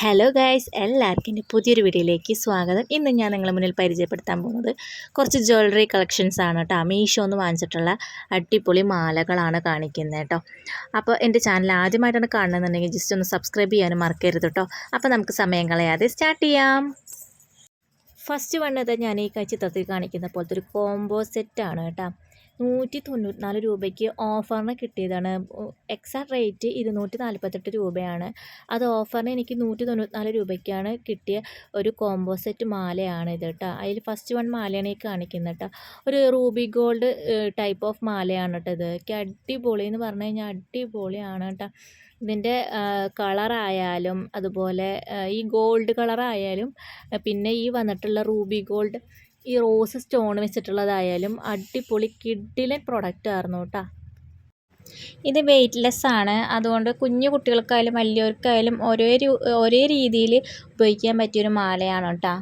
Hello guys എല്ലാവർക്കും എന്റെ പുതിയൊരു വീഡിയോയിലേക്ക് സ്വാഗതം. ഇന്ന് ഞാൻ നിങ്ങളെ മുന്നിൽ പരിചയപ്പെടുത്താൻ പോകുന്നത് കുറച്ച് ജ്വല്ലറി കളക്ഷൻസ് ആണ് കേട്ടോ. മീഷോ എന്ന് വാങ്ങിച്ചിട്ടുള്ള അടിപൊളി മാലകളാണ് കാണിക്കുന്നത് കേട്ടോ. അപ്പോൾ എന്റെ ചാനൽ ആദ്യമായിട്ടാണ് കാണുന്നുണ്ടെങ്കിൽ ജസ്റ്റ് ഒന്ന് സബ്സ്ക്രൈബ് ചെയ്യാനും മറക്കരുത് കേട്ടോ. അപ്പോൾ നമുക്ക് സമയം കളയാതെ സ്റ്റാർട്ട് ചെയ്യാം. ഫസ്റ്റ് വണ്ണത് ഞാൻ ഈ ചിത്രത്തിൽ കാണിക്കുന്ന പോലത്തെ ഒരു കോംബോ സെറ്റാണ് കേട്ടോ. നൂറ്റി തൊണ്ണൂറ്റിനാല് രൂപയ്ക്ക് ഓഫറിന് കിട്ടിയതാണ്. എക്സാക്ട് റേറ്റ് ഇരുന്നൂറ്റി നാൽപ്പത്തെട്ട് രൂപയാണ്. അത് ഓഫറിന് എനിക്ക് നൂറ്റി തൊണ്ണൂറ്റിനാല് രൂപയ്ക്കാണ് കിട്ടിയ ഒരു കോംബോ സെറ്റ് മാലയാണ് ഇത് കേട്ടോ അതിൽ ഫസ്റ്റ് വൺ മാലയാണ് ഈ കാണിക്കുന്നത് കേട്ടോ ഒരു റൂബി ഗോൾഡ് ടൈപ്പ് ഓഫ് മാലയാണ് കേട്ടോ ഇത്. അടിപൊളി എന്ന് പറഞ്ഞു കഴിഞ്ഞാൽ അടിപൊളിയാണ് കേട്ടോ ഇതിന്റെ കളറായാലും അതുപോലെ ഈ ഗോൾഡ് കളറായാലും പിന്നെ ഈ വന്നിട്ടുള്ള റൂബി ഗോൾഡ് ഈ റോസ് സ്റ്റോൺ വെച്ചിട്ടുള്ളതായാലും അടിപൊളി കിഡിലെ പ്രൊഡക്റ്റ് ആയിരുന്നു കേട്ടോ ഇത് വെയ്റ്റ്ലെസ് ആണ്. അതുകൊണ്ട് കുഞ്ഞു കുട്ടികൾക്കായാലും വലിയവർക്കായാലും ഒരേ ഒരേ രീതിയിൽ ഉപയോഗിക്കാൻ പറ്റിയൊരു മാലയാണ് കേട്ടോ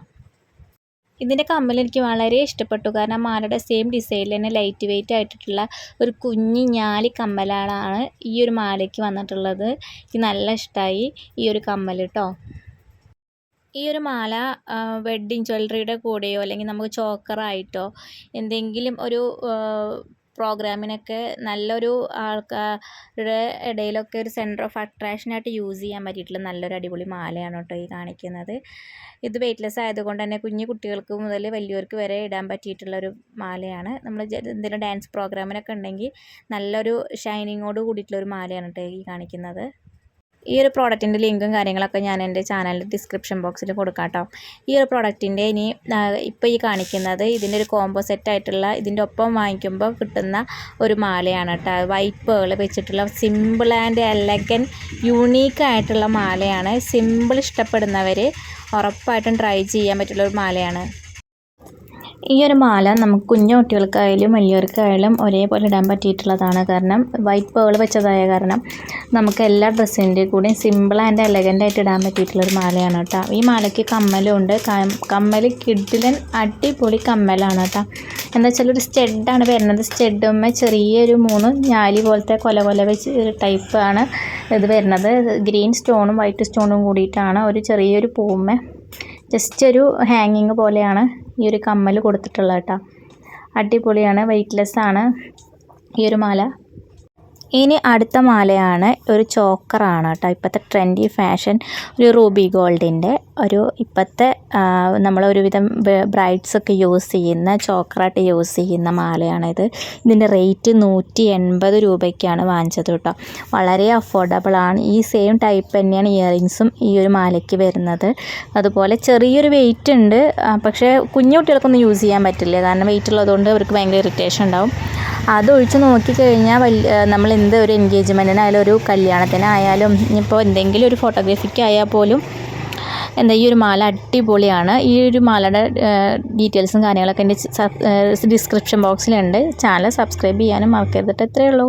ഇതിന്റെ കമ്മൽ എനിക്ക് വളരെ ഇഷ്ടപ്പെട്ടു. കാരണം മാലയുടെ സെയിം ഡിസൈനിൽ തന്നെ ലൈറ്റ് വെയിറ്റ് ആയിട്ടുള്ള ഒരു കുഞ്ഞു ഞാലി കമ്മലാണ് ഈ ഒരു മാലയ്ക്ക് വന്നിട്ടുള്ളത്. എനിക്ക് നല്ല ഇഷ്ടമായി ഈ ഒരു കമ്മൽ കേട്ടോ ഈ ഒരു മാല വെഡ്ഡിങ് ജ്വല്ലറിയുടെ കൂടെയോ അല്ലെങ്കിൽ നമുക്ക് ചോക്കറായിട്ടോ എന്തെങ്കിലും ഒരു പ്രോഗ്രാമിനൊക്കെ നല്ലൊരു ആൾക്കാരുടെ ഇടയിലൊക്കെ ഒരു സെന്റർ ഓഫ് അട്രാക്ഷനായിട്ട് യൂസ് ചെയ്യാൻ പറ്റിയിട്ടുള്ള നല്ലൊരു അടിപൊളി മാലയാണ് കേട്ടോ ഈ കാണിക്കുന്നത്. ഇത് വെയ്റ്റ്ലെസ് ആയതുകൊണ്ട് തന്നെ കുഞ്ഞു കുട്ടികൾക്ക് മുതൽ വലിയവർക്ക് വരെ ഇടാൻ പറ്റിയിട്ടുള്ള ഒരു മാലയാണ്. നമ്മൾ എന്തെങ്കിലും ഡാൻസ് പ്രോഗ്രാമിനൊക്കെ ഉണ്ടെങ്കിൽ നല്ലൊരു ഷൈനിങ്ങോട് കൂടിയിട്ടുള്ളൊരു മാലയാണ് കേട്ടോ ഈ കാണിക്കുന്നത്. ഈ ഒരു പ്രോഡക്റ്റിന്റെ ലിങ്കും കാര്യങ്ങളൊക്കെ ഞാൻ എന്റെ ചാനലിൽ ഡിസ്ക്രിപ്ഷൻ ബോക്സിൽ കൊടുക്കാം കേട്ടോ ഈ ഒരു പ്രോഡക്റ്റിന്റെ ഇനി ഇപ്പോൾ ഈ കാണിക്കുന്നത് ഇതിന്റെ ഒരു കോംബോ സെറ്റ് ആയിട്ടുള്ള ഇതിന്റെ ഒപ്പം വാങ്ങിക്കുമ്പോൾ കിട്ടുന്ന ഒരു മാലയാണ് കേട്ടോ വൈറ്റ് പേൾ വെച്ചിട്ടുള്ള സിമ്പിൾ ആൻഡ് എലഗൻ യൂണീക്ക് ആയിട്ടുള്ള മാലയാണ്. സിമ്പിൾ ഇഷ്ടപ്പെടുന്നവർ ഉറപ്പായിട്ടും ട്രൈ ചെയ്യാൻ പറ്റുള്ള ഒരു മാലയാണ്. ഈ ഒരു മാല നമുക്ക് കുഞ്ഞു കുട്ടികൾക്കായാലും വലിയവർക്കായാലും ഒരേപോലെ ഇടാൻ പറ്റിയിട്ടുള്ളതാണ് കാരണം വൈറ്റ് പേൾ വെച്ചതായ കാരണം നമുക്ക് എല്ലാ ഡ്രസ്സിന്റെ കൂടെ സിമ്പിൾ ആൻഡ് എലഗന്റ് ആയിട്ട് ഇടാൻ പറ്റിയിട്ടുള്ളൊരു മാലയാണ് കേട്ടോ. ഈ മാലയ്ക്ക് കമ്മലും ഉണ്ട്. കമ്മൽ കിഡിലൻ അടിപൊളി കമ്മലാണ് കേട്ടോ. എന്താ വെച്ചാൽ ഒരു സ്റ്റെഡാണ് വരുന്നത്. സ്റ്റെഡുമ്മ ചെറിയൊരു മൂന്ന് ഞാലി പോലത്തെ കൊല കൊല വെച്ച് ടൈപ്പാണ് ഇത് വരുന്നത്. ഗ്രീൻ സ്റ്റോണും വൈറ്റ് സ്റ്റോണും കൂടിയിട്ടാണ് ഒരു ചെറിയൊരു പൂമ്മ ജസ്റ്റ് ഒരു ഹാങ്ങിങ് പോലെയാണ് ഈ ഒരു കമ്മൽ കൊടുത്തിട്ടുള്ളത് കേട്ടോ. അടിപൊളിയാണ് വെയ്റ്റ്ലെസ് ആണ് ഈ ഒരു മാല. ഇനി അടുത്ത മാലയാണ് ഒരു ചോക്കറാണ് കേട്ടോ. ഇപ്പോഴത്തെ ട്രെൻഡി ഫാഷൻ ഒരു റൂബി ഗോൾഡിന്റെ ഒരു ഇപ്പോഴത്തെ നമ്മൾ ഒരുവിധം ബ്രൈഡ്സൊക്കെ യൂസ് ചെയ്യുന്ന ചോക്കറായിട്ട് യൂസ് ചെയ്യുന്ന മാലയാണിത്. ഇതിന്റെ റേറ്റ് നൂറ്റി എൺപത് രൂപയ്ക്കാണ് വാങ്ങിച്ചത് കേട്ടോ. വളരെ അഫോർഡബിൾ ആണ്. ഈ സെയിം ടൈപ്പ് തന്നെയാണ് ഇയറിങ്സും ഈ ഒരു മാലയ്ക്ക് വരുന്നത്. അതുപോലെ ചെറിയൊരു വെയിറ്റ് ഉണ്ട്. പക്ഷേ കുഞ്ഞു കുട്ടികൾക്കൊന്നും യൂസ് ചെയ്യാൻ പറ്റില്ല. കാരണം വെയിറ്റ് ഉള്ളതുകൊണ്ട് അവർക്ക് ഭയങ്കര ഇറിറ്റേഷൻ ഉണ്ടാവും. അതൊഴിച്ച് നോക്കിക്കഴിഞ്ഞാൽ വലിയ നമ്മൾ എന്ത് ഒരു എൻഗേജ്മെന്റിനായാലും ഒരു കല്യാണത്തിനായാലും ഇപ്പോൾ എന്തെങ്കിലും ഒരു ഫോട്ടോഗ്രാഫിക്കായാൽ പോലും എന്താ ഈ ഒരു മാല അടിപൊളിയാണ്. ഈ ഒരു മാലയുടെ ഡീറ്റെയിൽസും കാര്യങ്ങളൊക്കെ എന്റെ ഡിസ്ക്രിപ്ഷൻ ബോക്സിലുണ്ട്. ചാനൽ സബ്സ്ക്രൈബ് ചെയ്യാനും മറക്കരുതിട്ട് എത്രയേ ഉള്ളൂ.